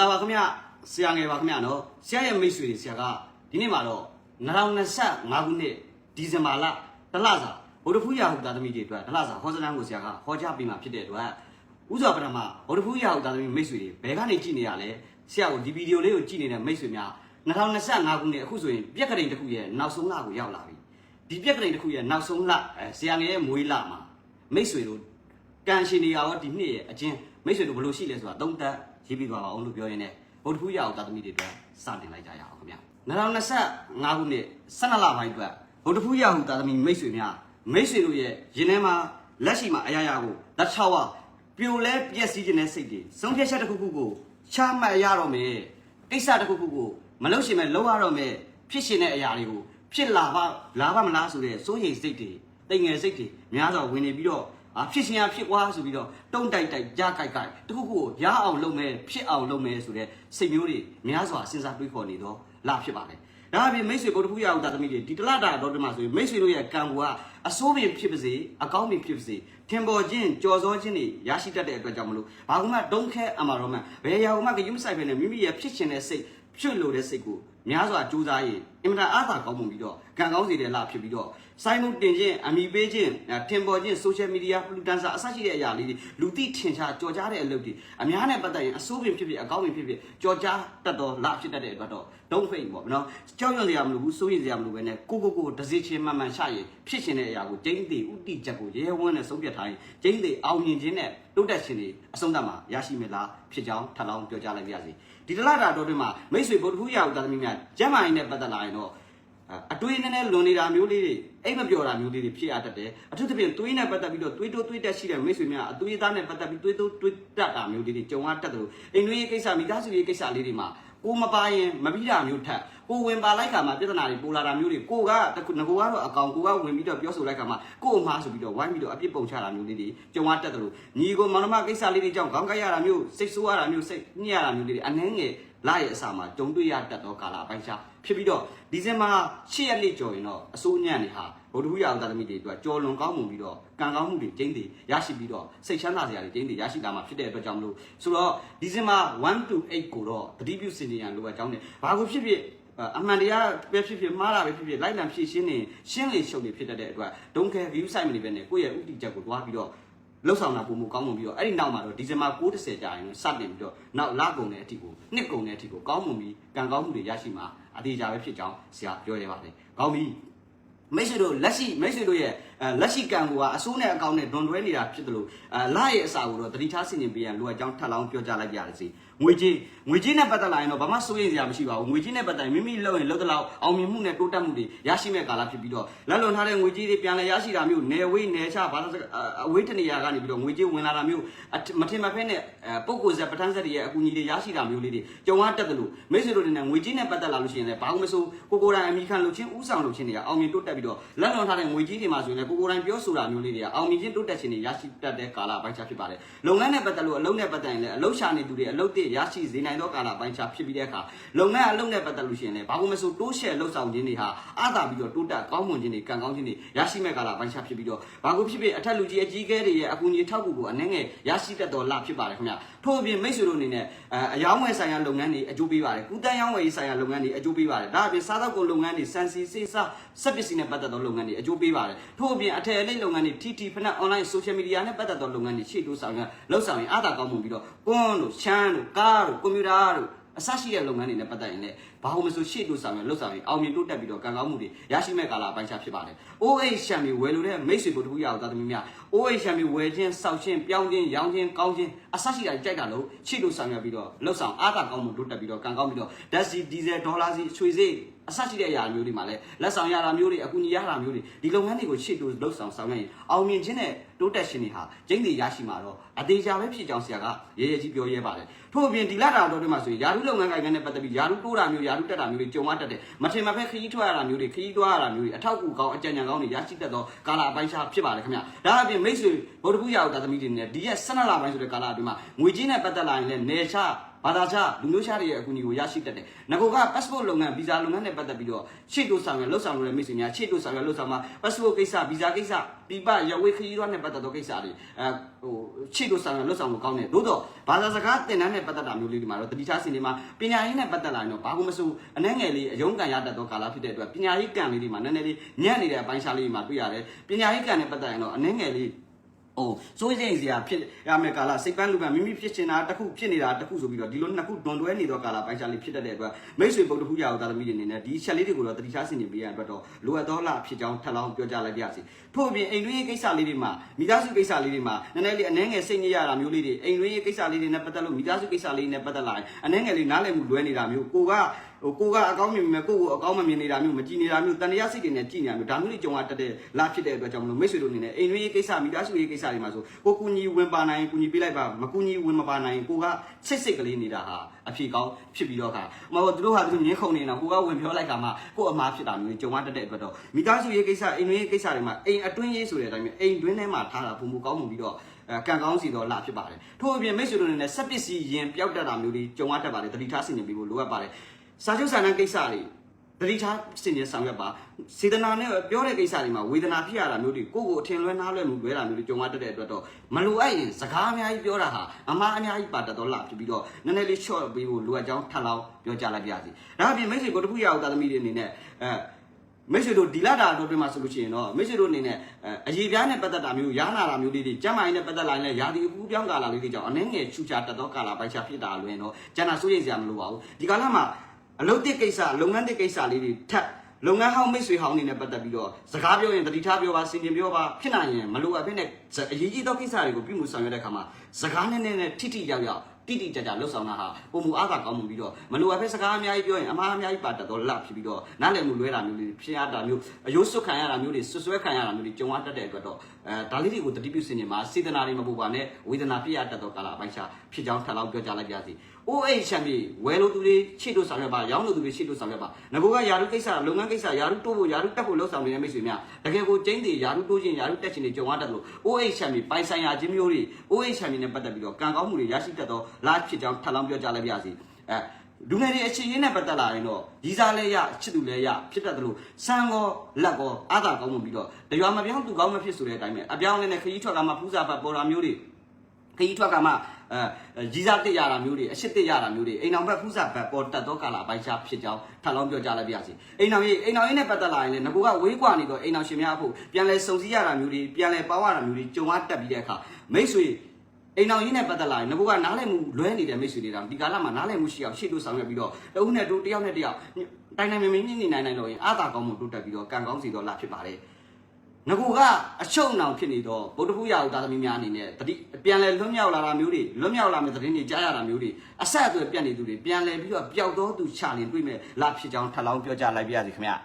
လာပါခင်ဗျဆရာငယ်ပါခင်ဗျနော်ဆရာရဲ့မိတ်ဆွေတွေဆရာကဒီနေ့မှာတော့2025ခုနှစ်ဒီဇင်ဘာလတလစာဗုဒ္ဓဖူးရာဟုသားသမီးတွေအတွက်တလစာဟောစတန်းကိုဆရာကဟောကြားပေးမှာဖြစ်တဲ့အတွက်ဥစွာပထမဗုဒ္ဓဖူးရာဟုသားသမီးမိတ်ဆွေတွေဘယ်ကနေကြည့်နေရလဲဆရာကိုဒီဗီဒီယိုလေးကိုကြည့်နေတဲ့မိတ်ဆွေများ2025ခုနှစ်အခုဆိုရင်ပြက်ကလေးတစ်ခုရဲ့နောက်ဆုံးလကိုရောက်လာပြီဒီပြက်ကလေးတစ်ခုရဲ့နောက်ဆုံးလအဲဆရာငယ်ရဲ့မွေးလမှာမိတ်ဆွေတို့ကန်ရှင်တွေရောဒီနှစ်ရဲ့အချင်းမိတ်ဆွေတို့ဘယ်လိုရှိလဲဆိုတာသုံးသပ် ရေးပြီးသွားပါအောင်လို့ပြောရင်းနဲ့ဗုဒ္ဓဖူးရအောင်တာသမီတွေအတွက်စတင်လိုက်ကြရအောင်ခင်ဗျာ2025ခုနှစ်12လပိုင်းအတွက်ဗုဒ္ဓဖူးရအောင်တာသမီမိတ်ဆွေများမိတ်ဆွေတို့ရဲ့ရင်ထဲမှာလက်ရှိမှာအရာရာကိုလက်ချောက်ဝပြိုလဲပြက်စီးခြင်းနဲ့စိတ်တွေဆုံးဖြတ်ချက်တစ်ခုခုကိုချမှတ်ရတော့မယ်ကိစ္စတစ်ခုခုကိုမလုပ်ရှင်မဲ့လုပ်ရတော့မယ်ဖြစ်ရှင်တဲ့အရာတွေကိုဖြစ်လာပါလာပါမလားဆိုတဲ့စိုးရိမ်စိတ်တွေတိမ်ငယ်စိတ်တွေများစွာဝင်နေပြီးတော့ အာဖြစ်ရှင်ရဖြစ်ွားဆိုပြီးတော့တုံးတိုက်တိုက်ကြားကြိုက်ကြိုက်တခုခုကိုရအောင်လုပ်မယ်ဖြစ်အောင်လုပ်မယ်ဆိုတဲ့စိတ်မျိုးတွေများစွာစဉ်းစားတွေးခေါ်နေတော့လာဖြစ်ပါတယ်။ဒါအပြင်မိတ်ဆွေဗုဒ္ဓဖူးရအောင်တာသမီးတွေဒီတလတာတော့ဒီမှာဆိုရင်မိတ်ဆွေတို့ရဲ့ကံဘောကအစိုးပင်ဖြစ်ပါစေအကောင်းပင်ဖြစ်ပါစေထင်ပေါ်ခြင်းကြော်စောခြင်းတွေရရှိတတ်တဲ့အတွက်ကြောင့်မလို့ဘာကမှဒုံခဲအမှာတော့မှဘယ်ရာကမှကယူမဆိုင်ပဲနဲ့မိမိရဲ့ဖြစ်ရှင်တဲ့စိတ်ဖြစ်လို့တဲ့စိတ်ကို များစွာကြိုးစားရင်အင်မတန်အားသာကောင်းမှုပြီးတော့ကံကောင်းစေတဲ့လဖြစ်ပြီးတော့စိုင်းမှုတင်ခြင်းအမိပေးခြင်းထင်ပေါ်ခြင်း social media influencer အစရှိတဲ့အရာလေးတွေလူသိထင်ရှားကြော်ကြားတဲ့အလုပ်တွေအများနဲ့ပတ်သက်ရင်အဆိုးပင်ဖြစ်ဖြစ်အကောင်းပင်ဖြစ်ဖြစ်ကြော်ကြားတတ်တော်လဖြစ်တတ်တဲ့အတွက်တော့ don't fake ပေါ့နော်ကြောက်ရွံ့စရာမလိုဘူးစိုးရိမ်စရာမလိုပဲနဲ့ကိုကိုကိုတစည်းချင်းမှန်မှန်ရှာရင်ဖြစ်ရှင်တဲ့အရာကိုကျင်းသေးဥတီချက်ကိုရဲရဲဝန်းနဲ့ဆုံးဖြတ်ထားရင်ကျင်းသေးအောင်မြင်ခြင်းနဲ့တိုးတက်ခြင်းတွေအဆုံးသတ်မှာရရှိမယ်လားဖြစ်ကြောင်းထပ်လောင်းပြောကြားလိုက်ပါရစေ ဒီတလတာတော့တွင်မှာမိတ်ဆွေဗုဒ္ဓဖူးရာဦးသားသမီးများကျမ်းမာရေးနဲ့ပတ်သက်လာရင်တော့အတွေးနည်းနည်းလွန်နေတာမျိုးလေးတွေအိမ်မပြောတာမျိုးလေးတွေဖြစ်ရတတ်တယ်အထူးသဖြင့်သွေးနဲ့ပတ်သက်ပြီးတော့သွေးတိုးသွေးတက်ရှိတဲ့မိတ်ဆွေများအသွေးသားနဲ့ပတ်သက်ပြီးသွေးတိုးသွေးတက်တာမျိုးလေးတွေကြုံရတတ်တယ်လို့အိမ်တွင်းရေးကိစ္စမိသားစုရေးကိစ္စလေးတွေမှာ ကိုမပါရင်မပြီးတာမျိုးထက်ကိုဝင်ပါလိုက်ခါမှာပြဿနာတွေပိုလာတာမျိုးတွေကိုကတခုငကိုကတော့အကောင်ကိုကဝင်ပြီးတော့ပြောဆိုလိုက်ခါမှာကို့အမားဆိုပြီးတော့ဝိုင်းပြီးတော့အပြစ်ပုံချတာမျိုးလေးတွေကြုံရတတ်တယ်လို့ညီကိုမောင်နှမကိစ္စလေးတွေကြောင့်ခေါင်းကိုက်ရတာမျိုးစိတ်ဆိုးရတာမျိုးစိတ်ညစ်ရတာမျိုးလေးတွေအနှဲငယ်လာရဲ့အစာမှာကြုံတွေ့ရတတ်သောကာလအပိုင်းခြား ဖြစ်ပြီးတော့ဒီဇင်ဘာ10ရက်နေ့ကျော်ရင်တော့အစိုးညံ့နေဟာဗုဒ္ဓဟူးရာသာသမီတွေအတွက်ကြော်လွန်ကောင်းမှုပြီးတော့ကံကောင်းမှုတွေကျင်းတည်ရရှိပြီးတော့စိတ်ချမ်းသာစရာတွေကျင်းတည်ရရှိလာမှာဖြစ်တဲ့အတွက်ကြောင့်မလို့ဆိုတော့ဒီဇင်ဘာ1 to 8ကိုတော့တတိပြုစင်နေရန်လိုအပ်ကြောင်းနဲ့ဘာကိုဖြစ်ဖြစ်အမှန်တရားပဲဖြစ်ဖြစ်မှားတာပဲဖြစ်ဖြစ်လိုက်လံဖြည့်ရှင်းနေရှင်းလေရှုပ်နေဖြစ်တတ်တဲ့အတွက်ဒုံခဲ view site မနေပဲနဲ့ကိုယ့်ရဲ့ဥတီချက်ကိုတွားပြီးတော့ လှုပ်ဆောင်တာပုံမကောင်းမှုပြီးတော့အဲ့ဒီနောက်မှာတော့ဒီဇင်ဘာ9:30ကြာရင်စတင်ပြီးတော့နောက်လကုန်တဲ့အထိကိုနှစ်ကုန်တဲ့အထိကိုကောင်းမှုပြီးကံကောင်းမှုတွေရရှိမှာအသေးချာပဲဖြစ်ကြောင်းဆရာပြောရပါတယ်။ကောင်းပြီမိတ်ဆွေတို့လက်ရှိမိတ်ဆွေတို့ရဲ့အဲလက်ရှိကံကအစိုးနဲ့အကောင်နဲ့ဒွန်တွဲနေတာဖြစ်တယ်လို့အဲလာရဲ့အစာကိုတော့တတိထားဆင်ញင်ပေးရန်လိုအပ်ကြောင်းထပ်လောင်းပြောကြားလိုက်ကြရစီ ငွေကြီးငွေကြီးနဲ့ပတ်သက်လာရင်တော့ဘာမှစိုးရိမ်စရာမရှိပါဘူးငွေကြီးနဲ့ပတ်သက်ရင်မိမိလုပ်ရင်လုပ်တဲ့လောက်အောင်မြင်မှုနဲ့တိုးတက်မှုတွေရရှိမဲ့ကာလဖြစ်ပြီးတော့လက်လွန်ထားတဲ့ငွေကြီးတွေပြန်လဲရရှိတာမျိုးနယ်ဝေးနယ်ချဘာသာအဝေးတနေရာကနေပြီးတော့ငွေကြီးဝင်လာတာမျိုးမထင်မဖက်နဲ့ပုံကိုယ်ဆက်ပထန်းဆက်တွေရဲ့အကူအညီတွေရရှိတာမျိုးလေးတွေကြုံရတတ်တယ်လို့မိတ်ဆွေတို့တွေနဲ့ငွေကြီးနဲ့ပတ်သက်လာလို့ရှိရင်လည်းဘာမှမစိုးကိုကိုတိုင်အမိခံလို့ချင်းဥဆောင်လို့ချင်းတွေကအောင်မြင်တိုးတက်ပြီးတော့လက်လွန်ထားတဲ့ငွေကြီးတွေမှာဆိုရင်လည်းကိုကိုတိုင်ပြောဆိုတာမျိုးလေးတွေကအောင်မြင်ခြင်းတိုးတက်ခြင်းတွေရရှိတတ်တဲ့ကာလပိုင်းခြားဖြစ်ပါတယ်လုပ်ငန်းနဲ့ပတ်သက်လို့အလုပ်နဲ့ပတ်သက်ရင်လည်းအလုပ်ရှာနေသူတွေအလုပ်တွေရရှိစေနိုင်သောကာလပိုင်းခြားဖြစ်ပြီးတဲ့အခါလုပ်ငန်းအလုပ်နဲ့ပတ်သက်လို့ရှိရင်လည်းဘာမှမစိုးတိုးရှယ်လှုပ်ဆောင်ခြင်းတွေဟာအားသာပြီးတော့တိုးတက်ကောင်းမွန်ခြင်းတွေကံကောင်းခြင်းတွေရရှိမဲ့ကာလပိုင်းခြားဖြစ်ပြီးတော့ဘာကိုဖြစ်ဖြစ်အထက်လူကြီးအကြီးအကဲတွေရဲ့အကူအညီထောက်ကူကိုအနှဲငယ်ရရှိတတ်သောလဖြစ်ပါတယ်ခင်ဗျထို့အပြင်မိတ်ဆွေတို့အနေနဲ့အယောင်းဝယ်ဆိုင်ရာလုပ်ငန်းတွေအကျိုးပေးပါတယ်ကုတန်းရောင်းဝယ်ရေးဆိုင်ရာလုပ်ငန်းတွေအကျိုးပေးပါတယ်ဒါအပြင်စားသောက်ကုန်လုပ်ငန်းတွေစံစီစေးစားစက်ပစ္စည်းနဲ့ပတ်သက်သောလုပ်ငန်းတွေအကျိုးပေးပါတယ်ထို့အပြင်အထည်အလိပ်လုပ်ငန်းတွေ TT ဖနက် online social media နဲ့ပတ်သက်သောလုပ်ငန်းတွေရှေ့တိုးဆောင်ရလှုပ်ဆောင်ရင်အားသာကောင်းမှုပြီးတော့ကွန်းတို့ရှမ်းတို့ကားတို့ကွန်ပျူတာတို့အစရှိတဲ့လုပ်ငန်းတွေနဲ့ပတ်သက်ရင်လည်းဘာလို့မဆိုရှေ့တိုးဆောင်ရလှုပ်ဆောင်ရင်အောင်မြင်တိုးတက်ပြီးတော့ကံကောင်းမှုတွေရရှိမဲ့ကာလအပိုင်းခြားဖြစ်ပါတယ်။ OH ရှမ်မီဝယ်လို့တဲ့မိတ်ဆွေတို့တခုရအောင်သားသမီးများ OH ရှမ်မီဝယ်ခြင်းစောက်ခြင်းပြောင်းခြင်းရောင်းခြင်းကောင်းခြင်းအစရှိတာကြိုက်တာလို့ရှေ့တိုးဆောင်ရပြီးတော့လှုပ်ဆောင်အားသာကောင်းမှုတိုးတက်ပြီးတော့ကံကောင်းပြီးတော့ဓာတ်စီဒီဇယ်ဒေါ်လာစီရွှေစီ အစရှိတဲ့အရာမျိုးတွေမှာလည်းလက်ဆောင်ရတာမျိုးတွေအကူအညီရတာမျိုးတွေဒီလုပ်ငန်းတွေကိုရှေ့တိုးလှုပ်ဆောင်ဆောင်ရရင်အောင်မြင်ခြင်းနဲ့တိုးတက်ခြင်းတွေဟာကျင်းတွေရရှိမှာတော့အသေးချာပဲဖြစ်ကြောင်းဆရာကရဲရဲကြီးပြောရဲပါတယ်ထို့အပြင်ဒီလတာတော်တွေမှာဆိုရင်ယာရုလုပ်ငန်းကိုင်ငန်းနဲ့ပတ်သက်ပြီးယာရုတိုးတာမျိုးယာရုတက်တာမျိုးတွေကြုံရတတ်တယ်မထင်မဖက်ခရီးထွက်ရတာမျိုးတွေခရီးသွားရတာမျိုးတွေအထောက်အကူကောင်းအကြံဉာဏ်ကောင်းတွေရရှိတတ်သောကာလအပိုင်းခြားဖြစ်ပါတယ်ခင်ဗျဒါအပြင်မိတ်ဆွေဗုဒ္ဓဘုရားတာသမီးတွေနဲ့ဒီရက်12လပိုင်းဆိုတဲ့ကာလအတွင်းမှာငွေကြေးနဲ့ပတ်သက်လာရင်လည်းနေချ ဘာသာခြားလူမျိုးခြားတွေရဲ့အကူအညီကိုရရှိတတ်တယ်။ငကိုက passport လုပ်ငန်း visa လုပ်ငန်းနဲ့ပတ်သက်ပြီးတော့ရှေ့တိုးဆောင်ရလှုပ်ဆောင်လို့တဲ့မိတ်ဆွေများရှေ့တိုးဆောင်ရလှုပ်ဆောင်မှာ passport ကိစ္စ visa ကိစ္စပြပရဝေခရီးသွားနဲ့ပတ်သက်သောကိစ္စတွေအဲဟိုချိတို့ဆောင်ရလွတ်ဆောင်လို့ကောင်းတယ်သို့တော့ဘာသာစကားသင်တန်းနဲ့ပတ်သက်တာမျိုးလေးတွေမှာတော့တတိထားစင်တွေမှာပညာရေးနဲ့ပတ်သက်လာရင်တော့ဘာမှမစိုးအနှဲငယ်လေးအယုံကန်ရတတ်သောကာလဖြစ်တဲ့အတွက်ပညာရေးကံလေးတွေမှာနည်းနည်းလေးညံ့နေတဲ့အပိုင်းခြားလေးတွေမှာတွေ့ရတယ်ပညာရေးကံနဲ့ပတ်သက်ရင်တော့အနှဲငယ်လေး ဟိုစိုးရိမ်စရာဖြစ်ရမယ်ကာလစိတ်ပန်းလူပန်းမိမိဖြစ်ချင်တာတစ်ခုဖြစ်နေတာတစ်ခုဆိုပြီးတော့ဒီလိုနှစ်ခုတွန်တွဲနေသောကာလပိုင်းခြားလေးဖြစ်တတ်တဲ့အတွက်မိတ်ဆွေပုဂ္ဂိုလ်ဖူးရအောင်သာသမီတွေအနေနဲ့ဒီချက်လေးတွေကိုတော့တတိထားစင်နေပေးရတဲ့အတွက်တော့လိုအပ်သောလဖြစ်ကြောင်းထပ်လောင်းပြောကြားလိုက်ပါရစေထို့အပြင်အိမ်တွင်းရေးကိစ္စလေးတွေမှာမိသားစုကိစ္စလေးတွေမှာနည်းနည်းလေးအနှဲငယ်စိတ်ညစ်ရတာမျိုးလေးတွေအိမ်တွင်းရေးကိစ္စလေးတွေနဲ့ပတ်သက်လို့မိသားစုကိစ္စလေးတွေနဲ့ပတ်သက်လာရင်အနှဲငယ်လေးနားလည်မှုလွဲနေတာမျိုးကိုက ဟိုကိုကအကောင်းမြင်မြင်ကိုကိုအကောင်းမမြင်နေတာမျိုးမကြည်နေတာမျိုးတန်တရားစိတ်တွေနဲ့ကြည်နေတာမျိုးဒါမျိုးတွေကြုံရတတ်တဲ့လဖြစ်တဲ့အတွက်ကြောင့်မလို့မိတ်ဆွေတို့အနေနဲ့အိမ်တွင်းရေးကိစ္စမိသားစုရေးကိစ္စတွေမှာဆိုကိုကူညီဝင်ပါနိုင်ကူညီပေးလိုက်ပါမကူညီဝင်မပါနိုင်ကိုကစိတ်စိတ်ကလေးနေတာဟာအဖြေကောင်းဖြစ်ပြီးတော့ခါမဟုတ်သူတို့ဟာသူတို့ငင်းခုန်နေတာကိုကဝင်ပြောလိုက်တာမှကိုအမားဖြစ်တာမျိုးကြုံရတတ်တဲ့အတွက်တော့မိသားစုရေးကိစ္စအိမ်တွင်းရေးကိစ္စတွေမှာအိမ်အတွင်းရေးဆိုတဲ့အတိုင်းပဲအိမ်တွင်းထဲမှာထားတာပုံမကောင်းမှုပြီးတော့အဲကံကောင်းစီတော့လာဖြစ်ပါတယ်ထို့အပြင်မိတ်ဆွေတို့အနေနဲ့စက်ပစ္စည်းရင်ပျောက်တတ်တာမျိုးတွေကြုံရတတ်ပါတယ်တတိထားဆင်နေပြီးဖို့လိုအပ်ပါတယ် စာချုပ်စာတမ်းကိစ္စတွေတတိထားစင်နေဆောင်ရွက်ပါစေတနာနဲ့ပြောတဲ့ကိစ္စတွေမှာဝေဒနာဖြစ်ရတာမျိုးတွေကိုယ့်ကိုအထင်လွဲနားလွဲမှုလွဲတာမျိုးတွေကြုံရတတ်တဲ့အတွက်တော့မလိုအပ်ရင်စကားအများကြီးပြောတာဟာအမှားအများကြီးပါတတ်တော့လာဖြစ်ပြီးတော့နည်းနည်းလေး short ပေးဖို့လိုအပ်ကြောင်းထပ်လောင်းပြောကြလိုက်ပါရစေဒါအပြင်မိတ်ဆွေကိုတခုရအောင်တာသမီတွေအနေနဲ့အဲမိတ်ဆွေတို့ဒီလာတာတို့တွင်မှာဆိုလို့ရှိရင်တော့မိတ်ဆွေတို့အနေနဲ့အရေးပြားနဲ့ပတ်သက်တာမျိုးရားနာတာမျိုးလေးတွေကျမ်းမာရေးနဲ့ပတ်သက်လာရင်လည်းယာဒီအပူပြောင်းကာလာလေးတွေကြောင့်အနှဲငယ်ချူချာတက်သောကာလာပိုက်ချဖြစ်တာလွင်တော့ကျန်တာစိုးရိမ်စရာမလိုပါဘူးဒီကာလမှာ အလုပ်တစ်ကိစ္စလုပ်ငန်းတစ်ကိစ္စလေးတွေထပ်လုပ်ငန်းဟောင်းမိတ်ဆွေဟောင်းနေနဲ့ပတ်သက်ပြီးတော့စကားပြောရင်တတိထားပြောပါစင်ပြင်ပြောပါဖြစ်နိုင်ရင်မလိုအပ်ဖြစ်တဲ့အရေးကြီးသောကိစ္စတွေကိုပြုမှုဆောင်ရွက်တဲ့အခါမှာစကားနဲ့နဲ့ထိထိရောက်ရောက်တိတိကျကျလှုပ်ဆောင်တာဟာပုံမူအားသာကောင်းမှုပြီးတော့မလိုအပ်တဲ့စကားအများကြီးပြောရင်အမှားအများကြီးပါတတ်တော့လှဖြစ်ပြီးတော့နားလည်မှုလွဲတာမျိုးတွေဖြစ်ရတာမျိုးအယိုးစွတ်ခံရတာမျိုးတွေဆွဆွဲခံရတာမျိုးတွေကြုံရတတ်တဲ့အတွက်တော့အဲဒါလေးတွေကိုတတိပြုစင်နေမှာစေတနာတွေမပူပါနဲ့ဝေဒနာဖြစ်ရတတ်တော့ကာလပိုင်းခြားဖြစ်ကြောင်းထပ်လောင်းပြောကြားလိုက်ပါစီ။ OH ချမ်းမြေဝယ်လို့သူတွေချစ်လို့ဆောင်ရွက်ပါရောင်းလို့သူတွေချစ်လို့ဆောင်ရွက်ပါငကိုကယာရုကိစ္စလုပ်ငန်းကိစ္စယာရုတိုးဖို့ယာရုတက်ဖို့လှုပ်ဆောင်နေတဲ့မိတ်ဆွေများတကယ်ကိုကျင်းတွေယာရုတိုးခြင်းယာရုတက်ခြင်းတွေကြုံရတတ်လို့ OH ချမ်းမြေပိုင်ဆိုင်ရာချင်းမျိုးတွေ OH ချမ်းမြေနဲ့ပတ်သက်ပြီးတော့ကံကောင်းမှုတွေရရှိတတ်တော့လားဖြစ်ကြောင်းထပ်လောင်းပြောကြားလိုက်ပါစီအဲလူငယ်တွေအချင်းချင်းနဲ့ပတ်သက်လာရင်တော့ရီစားလဲရချစ်သူလဲရဖြစ်တတ်တယ်လို့စံကောလက်ကောအားသာကောင်းမှုပြီးတော့တရွာမပြောင်းသူကောင်းမဖြစ်ဆိုတဲ့အတိုင်းပဲအပြောင်းလဲနဲ့ခကြီးထွက်ကမှဖူးစာပတ်ပေါ်တာမျိုးတွေ ခကြီးထွက်ကမှအဲရီစားတစ်ရတာမျိုးတွေအရှစ်တစ်ရတာမျိုးတွေအိမ်အောင်ဘက်ဖူးစာဘက်ပေါ်တက်တော့ကာလာပိုင်းခြားဖြစ်ကြောင်းထပ်လောင်းပြောကြားလိုက်ပါရစေအိမ်အောင်ရေးအိမ်အောင်ရေးနဲ့ပတ်သက်လာရင်လည်းငကိုကဝေးကွာနေတော့အိမ်အောင်ရှင်များဖို့ပြန်လဲစုံစည်းရတာမျိုးတွေပြန်လဲပေါင်းရတာမျိုးတွေကြုံရတက်ပြီးတဲ့အခါမိတ်ဆွေအိမ်အောင်ရေးနဲ့ပတ်သက်လာရင်ငကိုကနားလည်မှုလွဲနေတဲ့မိတ်ဆွေတွေတောင်ဒီကာလမှာနားလည်မှုရှိအောင်ရှေ့တို့ဆောင်ရွက်ပြီးတော့တဦးနဲ့တူတယောက်နဲ့တယောက်တိုင်တိုင်မင်းမင်းညနေနိုင်နိုင်တော့ရင်အာသာကောင်းမှုတိုးတက်ပြီးတော့ကံကောင်းစီတော့လာဖြစ်ပါတယ် ငကူကအချုပ်နှောင် ဖြစ်နေတော့ဗုဒ္ဓဖူးရာဟုသားသမီးများအနေနဲ့တတိပြန်လဲလွတ်မြောက်လာတာမျိုးတွေလွတ်မြောက်လာမယ့်သတင်းတွေကြားရတာမျိုးတွေအဆက်အသွယ်ပြတ်နေသူတွေပြန်လဲပြီးတော့ပျောက်တော့သူချလင်တွေ့မဲ့လာဖြစ်ကြောင်းထပ်လောင်းပြောကြလိုက်ပါရစေခင်ဗျာ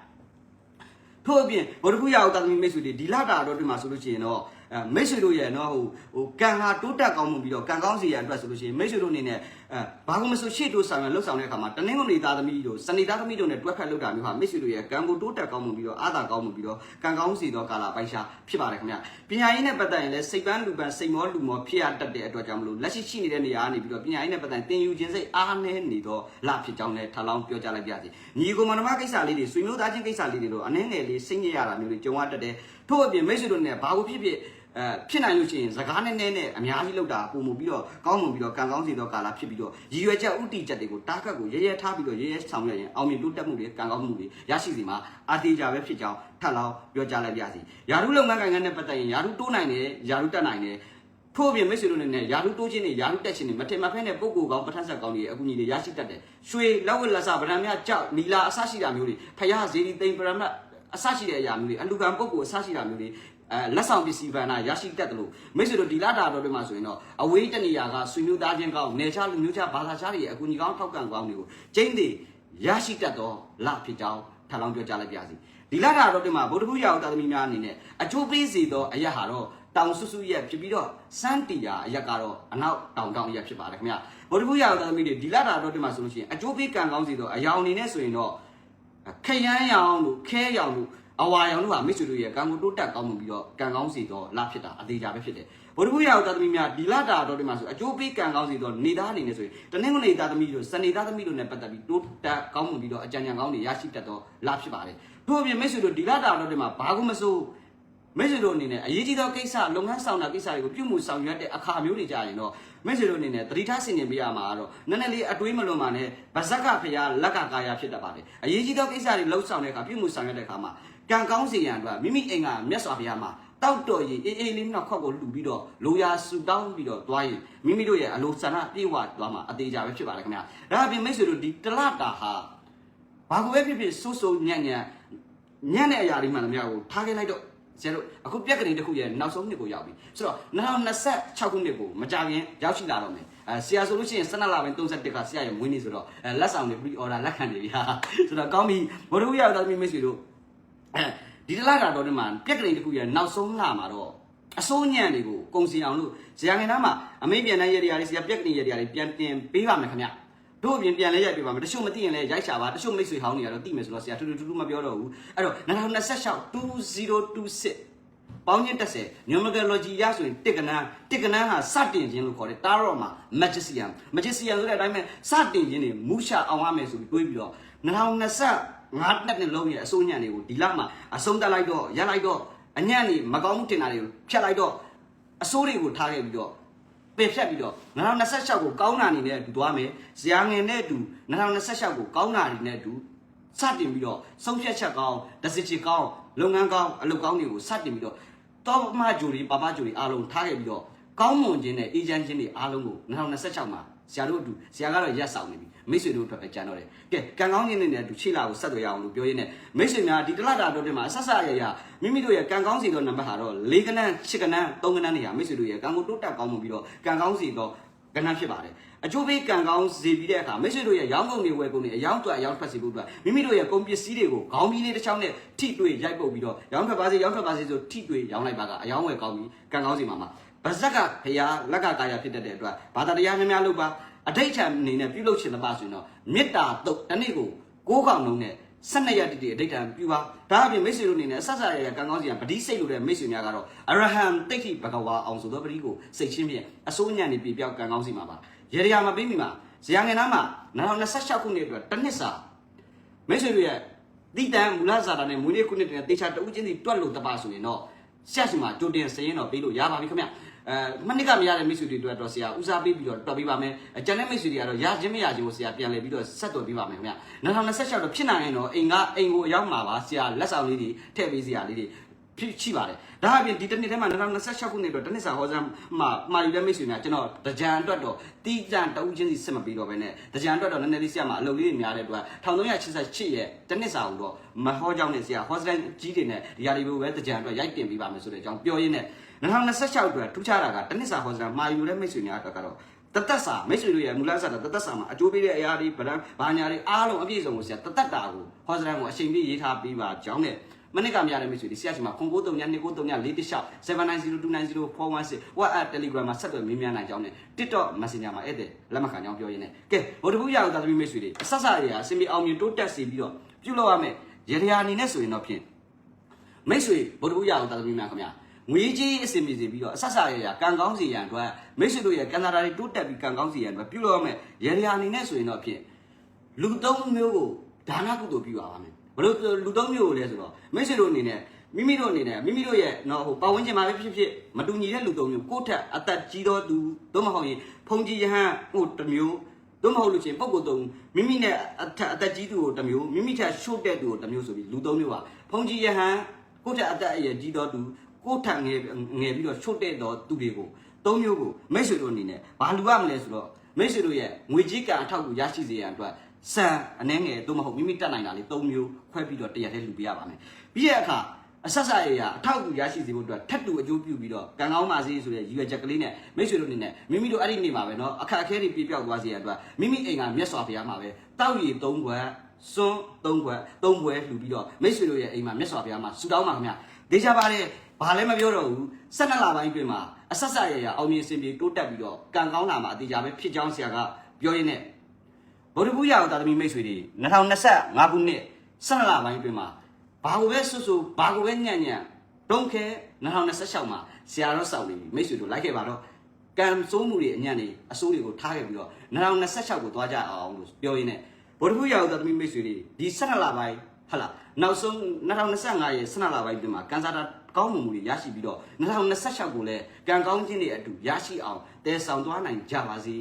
ထို့အပြင်ဗုဒ္ဓဖူးရာဟုသားသမီးမိတ်ဆွေတွေဒီလာတာတော့ဒီမှာဆိုလို့ရှိရင်တော့အဲမိတ်ဆွေတို့ရဲ့နော်ဟိုဟိုကံဟာတိုးတက်ကောင်းမှုပြီးတော့ကံကောင်းစီရအတွက်ဆိုလို့ရှိရင်မိတ်ဆွေတို့အနေနဲ့ အဲဘာလို့မဆိုရှေ့တိုးဆောင်ရလှုပ်ဆောင်တဲ့အခါမှာတနင်္ဂနွေသားသမီးတို့စနေသားသမီးတို့နဲ့တွဲဖက်လှုပ်တာမျိုးဟာမိတ်ဆွေတို့ရဲ့ကံကိုတိုးတက်ကောင်းမှုပြီးတော့အာသာကောင်းမှုပြီးတော့ကံကောင်းစီသောကာလပိုင်းခြားဖြစ်ပါတယ်ခင်ဗျပညာရေးနဲ့ပတ်သက်ရင်လည်းစိတ်ပန်းလူပန်းစိတ်မောလူမောဖြစ်ရတတ်တဲ့အတွက်ကြောင့်မလို့လက်ရှိရှိနေတဲ့နေရာကနေပြီးတော့ပညာရေးနဲ့ပတ်သက်သင်ယူခြင်းစိတ်အားနည်းနေတော့လဖြစ်ကြောင်းလည်းထပ်လောင်းပြောကြားလိုက်ပါစီညီကိုမန္တမကိစ္စလေးတွေဆွေမျိုးသားချင်းကိစ္စလေးတွေတော့အနည်းငယ်လေးစိတ်ညစ်ရတာမျိုးတွေကြုံရတတ်တယ်ထို့အပြင်မိတ်ဆွေတို့နဲ့ဘာလို့ဖြစ်ဖြစ် အဲဖြစ်နိုင်လို့ရှိရင်စကားနဲ့နဲ့နဲ့အများကြီးလောက်တာပုံမှုပြီးတော့ကောင်းမှုပြီးတော့ကံကောင်းစီသောကာလဖြစ်ပြီးတော့ရည်ရွယ်ချက်ဥတီချက်တွေကိုတားကတ်ကိုရဲရဲထားပြီးတော့ရဲရဲဆောင်ရွက်ရင်အောင်မြင်တိုးတက်မှုတွေကံကောင်းမှုတွေရရှိစီမှာအာတေကြပဲဖြစ်ကြောင်းထပ်လောင်းပြောကြားလိုက်ပါစီယာရုလုပ်ငန်းကိုင်ငန်းနဲ့ပတ်သက်ရင်ယာရုတိုးနိုင်တယ်ယာရုတက်နိုင်တယ်ထို့အပြင်မိတ်ဆွေတို့နဲ့ယာရုတိုးခြင်းတွေယာရုတက်ခြင်းတွေမထင်မဖက်နဲ့ပုံကိုယ်ကောင်းပဋ္ဌာန်းဆက်ကောင်းတွေအကူအညီတွေရရှိတတ်တယ်ရွှေလက်ဝက်လက်စဗရန်မြကြောက်နီလာအဆရှိတာမျိုးတွေဖယားဇေဒီသိမ်ပရမတ်အဆရှိတဲ့အရာမျိုးတွေအလူကံပုံကိုယ်အဆရှိတာမျိုးတွေ အဲလက်ဆောင်ပစ္စည်းဗန္နာရရှိတတ်တယ်လို့မိတ်ဆွေတို့ဒီလာတာတော်တွေမှာဆိုရင်တော့အဝေးတနေရာကဆွေမျိုးသားချင်းကောင်းနေချလူမျိုးချဘာသာချတွေရဲ့အကူအညီကောင်းထောက်ကန်ကောင်းတွေကိုကျင်းတွေရရှိတတ်တော့လဖြစ်ကြောင်းထပ်လောင်းပြောကြားလိုက်ပါစီဒီလာတာတော်တွေမှာဗုဒ္ဓဘုရားတော်သမီးများအနေနဲ့အကျိုးပေးစေသောအရာဟာတော့တောင်ဆွဆွရက်ဖြစ်ပြီးတော့စန်းတီယာအရက်ကတော့အနောက်တောင်တောင်ရက်ဖြစ်ပါတယ်ခင်ဗျာဗုဒ္ဓဘုရားတော်သမီးတွေဒီလာတာတော်တွေမှာဆိုလို့ရှိရင်အကျိုးပေးကံကောင်းစေသောအရာအနေနဲ့ဆိုရင်တော့ခရမ်းရောင်တို့ခဲရောင်တို့ အဝါရောင်တို့ဟာမိတ်ဆွေတို့ရဲ့ကံကိုတိုးတက်ကောင်းမှုပြီးတော့ကံကောင်းစီတော့လဖြစ်တာအသေးကြပဲဖြစ်တယ်ဘုရားဘုရားသားသမီးများဒီလတာတော်ဒီမှာဆိုအကျိုးပေးကံကောင်းစီတော့နေသားအနေနဲ့ဆိုရင်တနင်္ဂနွေသားသမီးတို့စနေသားသမီးတို့နဲ့ပတ်သက်ပြီးတိုးတက်ကောင်းမှုပြီးတော့အကြံဉာဏ်ကောင်းတွေရရှိတတ်တော့လဖြစ်ပါတယ်ထို့အပြင်မိတ်ဆွေတို့ဒီလတာတော်ဒီမှာဘာကိုမစိုးမိတ်ဆွေတို့အနေနဲ့အရေးကြီးသောကိစ္စလုပ်ငန်းဆောင်တာကိစ္စတွေကိုပြုမှုဆောင်ရွက်တဲ့အခါမျိုးတွေကြရင်တော့မိတ်ဆွေတို့အနေနဲ့သတိထားဆင်ခြင်ပေးရမှာကတော့နည်းနည်းလေးအတွေးမလွန်ပါနဲ့ဗဇက်ကဖရာလက်ကကာယဖြစ်တတ်ပါတယ်အရေးကြီးသောကိစ္စတွေလှုပ်ဆောင်တဲ့အခါပြုမှုဆောင်ရွက်တဲ့အခါမှာ ကံကောင်းစီရန်အတွက်မိမိအိမ်ကမြတ်စွာဘုရားမှာတောက်တော်ရင်အေးအေးလေးနောက်ခေါက်ကိုလှူပြီးတော့လိုရာဆူတောင်းပြီးတော့တွားရင်မိမိတို့ရဲ့အလိုဆန္ဒပြေဝသွားမှာအသေးကြပဲဖြစ်ပါတယ်ခင်ဗျာဒါအပြင်မိတ်ဆွေတို့ဒီတလတာဟာဘာကိုပဲဖြစ်ဖြစ်စိုးစိုးညံ့ညံ့ညံ့တဲ့အရာတွေမှလည်းမရဘူးထားခဲ့လိုက်တော့ဆရာတို့အခုပြက်ကလေးတစ်ခုရဲ့နောက်ဆုံးနှစ်ကိုရောက်ပြီဆိုတော့2026ခုနှစ်ကိုမကြခင်ရောက်ရှိလာတော့မယ်အဲဆရာဆိုလို့ရှိရင်12လပိုင်း31ကဆရာရဲ့မွေးနေ့ဆိုတော့အဲလက်ဆောင်တွေ pre order လက်ခံနေပြီဟာဆိုတော့ကောင်းပြီဘိုးတို့ရောက်တော့မိမိတ်ဆွေတို့အဲ ဒီတလားတာတော့ဒီမှာပြက်ကလေးတစ်ခုရဲ့နောက်ဆုံးလမှာတော့အစိုးညံ့တွေကိုကုံစီအောင်လို့ဇာငင်သားမှာအမေပြန်တဲ့ရတရားလေးဆရာပြက်ကလေးရတရားလေးပြန်တင်ပေးပါမယ်ခင်ဗျတို့အပြင်ပြန်လဲရိုက်ပြပါမယ်တချို့မသိရင်လည်းရိုက်ချပါတချို့မိတ်ဆွေဟောင်းတွေကတော့သိမယ်ဆိုတော့ဆရာထူးထူးထူးထူးမပြောတော့ဘူးအဲ့တော့2026 2026ပေါင်းချင်း30 numerology ရဆိုရင်တစ်ကနန်းတစ်ကနန်းဟာစတင်ခြင်းလို့ခေါ်တယ်တာရော့မှာ magician magician ဆိုတဲ့အတိုင်းပဲစတင်ခြင်းတွေမူရှာအောင်ရမယ်ဆိုပြီးတွေးပြီးတော့ 2025နှစ်နဲ့လုံးရဲ့အစိုးညံ့တွေကိုဒီလမှာအဆုံးတက်လိုက်တော့ရလိုက်တော့အညံ့နေမကောင်းမှုတင်တာတွေကိုဖြတ်လိုက်တော့အစိုးတွေကိုထားခဲ့ပြီးတော့ပယ်ဖြတ်ပြီးတော့2026ကိုကောင်းတာအနေနဲ့အတူသွားမယ်ဇာငင်နဲ့အတူ2026ကိုကောင်းတာအနေနဲ့အတူစတင်ပြီးတော့ဆုံးဖြတ်ချက်ကောင်းဒစစ်ချီကောင်းလုပ်ငန်းကောင်းအလုပ်ကောင်းတွေကိုစတင်ပြီးတော့တော့မဂျူရီပပဂျူရီအားလုံးထားခဲ့ပြီးတော့ကောင်းမွန်ခြင်းနဲ့အေဂျင့်ချင်းတွေအားလုံးကို2026မှာဆရာတို့အတူဆရာကတော့ရက်ဆောင်နေပြီ မိတ်ဆွေတို့အတွက်ပဲကြံတော့တယ်ကဲကံကောင်းခြင်းနဲ့အတူခြေလာကိုဆက်သွယ်ရအောင်လို့ပြောရင်းနဲ့မိတ်ဆွေများဒီတလတာတော့တင်မှာဆက်ဆက်ရရမိမိတို့ရဲ့ကံကောင်းစီသောနံပါတ်ဟာတော့၄ကနန်း၈ကနန်း၃ကနန်းနေရမိတ်ဆွေတို့ရဲ့ကံကိုတိုးတက်ကောင်းမှုပြီးတော့ကံကောင်းစီသောကဏ္ဍဖြစ်ပါတယ်အကျိုးပေးကံကောင်းစေပြီးတဲ့အခါမိတ်ဆွေတို့ရဲ့ရောင်းကုန်တွေဝယ်ကုန်တွေအယောင်းအတွက်အယောင်းထွက်စီဖို့အတွက်မိမိတို့ရဲ့ကုန်ပစ္စည်းတွေကိုခေါင်းပြီးလေးတစ်ချောင်းနဲ့ထိတွေ့ရိုက်ပုတ်ပြီးတော့ရောင်းထွက်ပါစေရောင်းထွက်ပါစေဆိုထိတွေ့ရောင်းလိုက်ပါကအယောင်းဝယ်ကောင်းပြီးကံကောင်းစီမှာမှာဗဇက်ကဖရာလက်ကကာယဖြစ်တတ်တဲ့အတွက်ဘာသာတရားများများလုပ်ပါ အဋိဋ္ဌံအနေနဲ့ပြုလုပ်ခြင်းတပါဆိုရင်တော့မေတ္တာတုတ်တစ်နေ့ကိုကိုးကောင်လုံးနဲ့12ရက်တည်းအဋိဋ္ဌံပြုပါဒါအပြင်မိတ်ဆွေတို့အနေနဲ့ဆက်ဆက်ရရကံကောင်းစီကပတိစိတ်လို့တဲ့မိတ်ဆွေများကတော့အရဟံတိဋ္ဌိဘဂဝါအောင်ဆိုသောပတိကိုစိတ်ချင်းဖြင့်အစိုးညံနေပြပြောက်ကံကောင်းစီမှာပါရေရရာမပြီးမိမှာဇာငင်နာမှာ2026ခုနှစ်အတွက်တစ်နှစ်စာမိတ်ဆွေတို့ရဲ့တိတန်မူလဇာတာနဲ့မွေးနေ့ခုနှစ်တည်းတေချာတဦးချင်းစီတွက်လို့တပါဆိုရင်တော့ဆက်စီမှာကြိုတင်စရင်တော့ပေးလို့ရပါပြီခင်ဗျ အဲမနစ်ကမရတဲ့မိတ်ဆွေတွေအတွက်တော့ဆရာဦးစားပေးပြီးတော့တွက်ပေးပါမယ်အကျန်တဲ့မိတ်ဆွေတွေကတော့ရခြင်းမရခြင်းကိုဆရာပြန်လည်ပြီးတော့ဆက်သွယ်ပေးပါမယ်ခင်ဗျ2026တော့ဖြစ်နိုင်ရင်တော့အိမ်ကအိမ်ကိုအရောက်မှာပါဆရာလက်ဆောင်လေးတွေထည့်ပေးစရာလေးတွေဖြစ်ရှိပါတယ်ဒါအပြင်ဒီတစ်နှစ်ထဲမှာ2026ခုနှစ်တော့တနစ်စာဟောစမ်းမှာမှာယူတဲ့မိတ်ဆွေများကျွန်တော်တကြံအတွက်တော့တီးကြံတဦးချင်းစီစစ်မပြီးတော့ပဲနဲ့တကြံအတွက်တော့နည်းနည်းလေးဆရာမှာအလုပ်လေးတွေများတဲ့အတွက်1388ရဲ့တနစ်စာကိုတော့မဟောကြောင်းနဲ့ဆရာဟောစတိုင်းကြီးတွေနဲ့ဒီဟာတွေကိုပဲတကြံအတွက်ရိုက်တင်ပေးပါမယ်ဆိုတဲ့အကြောင်းပြောရင်းနဲ့ 2026အတွက်ထူးခြားတာကတနစ်စာဟောစမ်းမှာယူတဲ့မိတ်ဆွေများအတွက်ကတော့တသက်စာမိတ်ဆွေတို့ရဲ့မူလစာတသက်စာမှာအကျိုးပေးတဲ့အရာတွေဗဒံဘာညာတွေအားလုံးအပြည့်စုံကိုဆရာတသက်တာကိုဟောစရန်ကိုအချိန်ပြည့်ရေးထားပြီးပါကြောင်းနဲ့မနစ်ကမရတဲ့မိတ်ဆွေတွေဆရာရှင်မှာ0939 2939 416 WhatsApp Telegram မှာဆက်သွယ်မေးမြန်းနိုင်ကြောင်းနဲ့ TikTok Messenger မှာဧည့်သည်လက်မခံကြောင်းပြောရင်းနဲ့ကဲဗောဓဘူးရအောင်သာသမီမိတ်ဆွေတွေအဆက်ဆက်ရအစင်ပြေအောင်မြင်တိုးတက်စေပြီးတော့ပြုလုပ်ရမယ်ရေရာအနေနဲ့ဆိုရင်တော့ဖြင့်မိတ်ဆွေဗောဓဘူးရအောင်သာသမီများခင်ဗျာ ငွေကြီးအစင်ပြေစေပြီးတော့အဆက်ဆက်ရရကံကောင်းစီရန်အတွက်မိတ်ဆွေတို့ရဲ့ကံတာတွေတိုးတက်ပြီးကံကောင်းစီရန်အတွက်ပြုလုပ်ရမယ်ရေရာအနေနဲ့ဆိုရင်တော့ဖြင့်လူသုံးမျိုးကိုဒါနကုသိုလ်ပြုရပါမယ်ဘလို့လူသုံးမျိုးကိုလဲဆိုတော့မိတ်ဆွေတို့အနေနဲ့မိမိတို့အနေနဲ့မိမိတို့ရဲ့နော်ဟိုပတ်ဝန်းကျင်မှာပဲဖြစ်ဖြစ်မတူညီတဲ့လူသုံးမျိုးကိုယ့်ထက်အသက်ကြီးသောသူသို့မဟုတ်ရင်ဖုန်ကြီးယဟန်ဟိုတစ်မျိုးသို့မဟုတ်လို့ချင်းပုံကိုယ်သုံးမိမိနဲ့အထက်အသက်ကြီးသူကိုတစ်မျိုးမိမိထက်ရှို့တဲ့သူကိုတစ်မျိုးဆိုပြီးလူသုံးမျိုးပါဖုန်ကြီးယဟန်ကိုယ့်ထက်အသက်အရွယ်ကြီးသောသူ ကိုယ့်ထက်ငယ်ငယ်ပြီးတော့ရှို့တဲ့သောသူတွေကိုသုံးမျိုးကိုမိတ်ဆွေတို့အနေနဲ့ဘာလူရမလဲဆိုတော့မိတ်ဆွေတို့ရဲ့ငွေကြီးကံအထောက်အကူရရှိစေရန်အတွက်စံအနှဲငယ်သို့မဟုတ်မိမိတက်နိုင်တာလေး၃မျိုးခွဲပြီးတော့တရက်တည်းလှူပေးရပါမယ်ပြီးတဲ့အခါအဆက်ဆက်ရရအထောက်အကူရရှိစေဖို့အတွက်ထပ်တူအကျိုးပြုပြီးတော့ကံကောင်းပါစေဆိုတဲ့ရည်ရွယ်ချက်ကလေးနဲ့မိတ်ဆွေတို့အနေနဲ့မိမိတို့အဲ့ဒီနေ့မှာပဲเนาะအခက်အခဲတွေပြပြောက်သွားစေရအတွက်မိမိအိမ်ကမြတ်စွာဘုရားမှာပဲတောက်ရည်၃ခွက်စွန်း၃ခွက်၃ခွက်လှူပြီးတော့မိတ်ဆွေတို့ရဲ့အိမ်မှာမြတ်စွာဘုရားမှာဆူတောင်းပါခင်ဗျဒေချာပါတယ် ဘာလည်းမပြောတော့ဘူး၁၂လပိုင်းအတွင်းမှာအဆက်ဆက်ရရအောင်မြင်စင်ပြေတိုးတက်ပြီးတော့ကံကောင်းလာမှာအသေးချာပဲဖြစ်ကြောင်းဆရာကပြောရင်းနဲ့ဗုဒ္ဓဘုရားကိုတာသမီမိတ်ဆွေတွေ2025ခုနှစ်12လပိုင်းအတွင်းမှာဘာကိုပဲဆွဆွဘာကိုပဲညံ့ညံ့တုံးခဲ2026မှာဆရာတော်စောက်နေပြီမိတ်ဆွေတို့လိုက်ခဲ့ပါတော့ကံစိုးမှုတွေအညံ့နေအစိုးတွေကိုထားခဲ့ပြီးတော့2026ကိုသွားကြအောင်လို့ပြောရင်းနဲ့ဗုဒ္ဓဘုရားကိုတာသမီမိတ်ဆွေတွေဒီ12လပိုင်းဟလာနောက်ဆုံး2025ရဲ့12လပိုင်းအတွင်းမှာကန်စာတာ ကောင်းမှုတွေရရှိပြီးတော့2026ကိုလည်းကံကောင်းခြင်းတွေအတူရရှိအောင်တည်ဆောင်သွားနိုင်ကြပါစေ